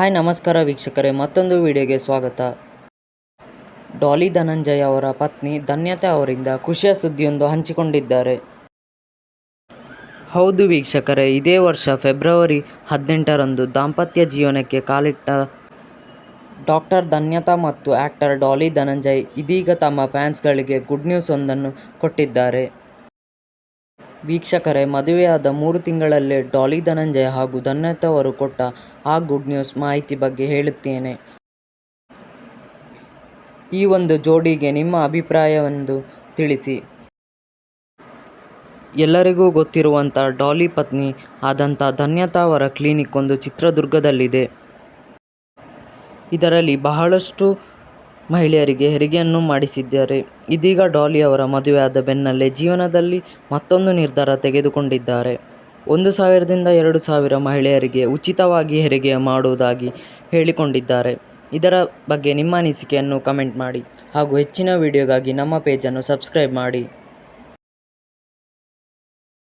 Hi ನಮಸ್ಕಾರ ವೀಕ್ಷಕರೇ, ಮತ್ತೊಂದು ವಿಡಿಯೋಗೆ ಸ್ವಾಗತ. ಡಾಲಿ ಧನಂಜಯ ಅವರ ಪತ್ನಿ ಧನ್ಯತೆ ಅವರಿಂದ ಖುಷಿಯ ಸುದ್ದಿಯೊಂದು ಹಂಚಿಕೊಂಡಿದ್ದಾರೆ. ಹೌದು ವೀಕ್ಷಕರೇ, ಇದೇ ವರ್ಷ ಫೆಬ್ರವರಿ ಹದಿನೆಂಟರಂದು ದಾಂಪತ್ಯ ಜೀವನಕ್ಕೆ ಕಾಲಿಟ್ಟ ಡಾಕ್ಟರ್ ಧನ್ಯತಾ ಮತ್ತು ಆ್ಯಕ್ಟರ್ ಡಾಲಿ ಧನಂಜಯ್ ಇದೀಗ ತಮ್ಮ ಫ್ಯಾನ್ಸ್ಗಳಿಗೆ ಗುಡ್ ನ್ಯೂಸ್ ಒಂದನ್ನು ಕೊಟ್ಟಿದ್ದಾರೆ. ವೀಕ್ಷಕರೇ, ಮದುವೆಯಾದ ಮೂರು ತಿಂಗಳಲ್ಲೇ ಡಾಲಿ ಧನಂಜಯ ಹಾಗೂ ಧನ್ಯತಾ ಅವರು ಕೊಟ್ಟ ಆ ಗುಡ್ ನ್ಯೂಸ್ ಮಾಹಿತಿ ಬಗ್ಗೆ ಹೇಳುತ್ತೇನೆ. ಈ ಒಂದು ಜೋಡಿಗೆ ನಿಮ್ಮ ಅಭಿಪ್ರಾಯವೆಂದು ತಿಳಿಸಿ. ಎಲ್ಲರಿಗೂ ಗೊತ್ತಿರುವಂಥ ಡಾಲಿ ಪತ್ನಿ ಆದಂಥ ಧನ್ಯತಾ ಅವರ ಕ್ಲಿನಿಕ್ ಒಂದು ಚಿತ್ರದುರ್ಗದಲ್ಲಿದೆ. ಇದರಲ್ಲಿ ಬಹಳಷ್ಟು ಮಹಿಳೆಯರಿಗೆ ಹೆರಿಗೆಯನ್ನು ಮಾಡಿಸಿದ್ದಾರೆ. ಇದೀಗ ಡಾಲಿ ಅವರ ಮದುವೆಯಾದ ಬೆನ್ನಲ್ಲೇ ಜೀವನದಲ್ಲಿ ಮತ್ತೊಂದು ನಿರ್ಧಾರ ತೆಗೆದುಕೊಂಡಿದ್ದಾರೆ. ಒಂದು ಸಾವಿರದಿಂದ ಎರಡು ಸಾವಿರ ಮಹಿಳೆಯರಿಗೆ ಉಚಿತವಾಗಿ ಹೆರಿಗೆ ಮಾಡುವುದಾಗಿ ಹೇಳಿಕೊಂಡಿದ್ದಾರೆ. ಇದರ ಬಗ್ಗೆ ನಿಮ್ಮ ಅನಿಸಿಕೆಯನ್ನು ಕಮೆಂಟ್ ಮಾಡಿ ಹಾಗೂ ಹೆಚ್ಚಿನ ವಿಡಿಯೋಗಾಗಿ ನಮ್ಮ ಪೇಜನ್ನು ಸಬ್ಸ್ಕ್ರೈಬ್ ಮಾಡಿ.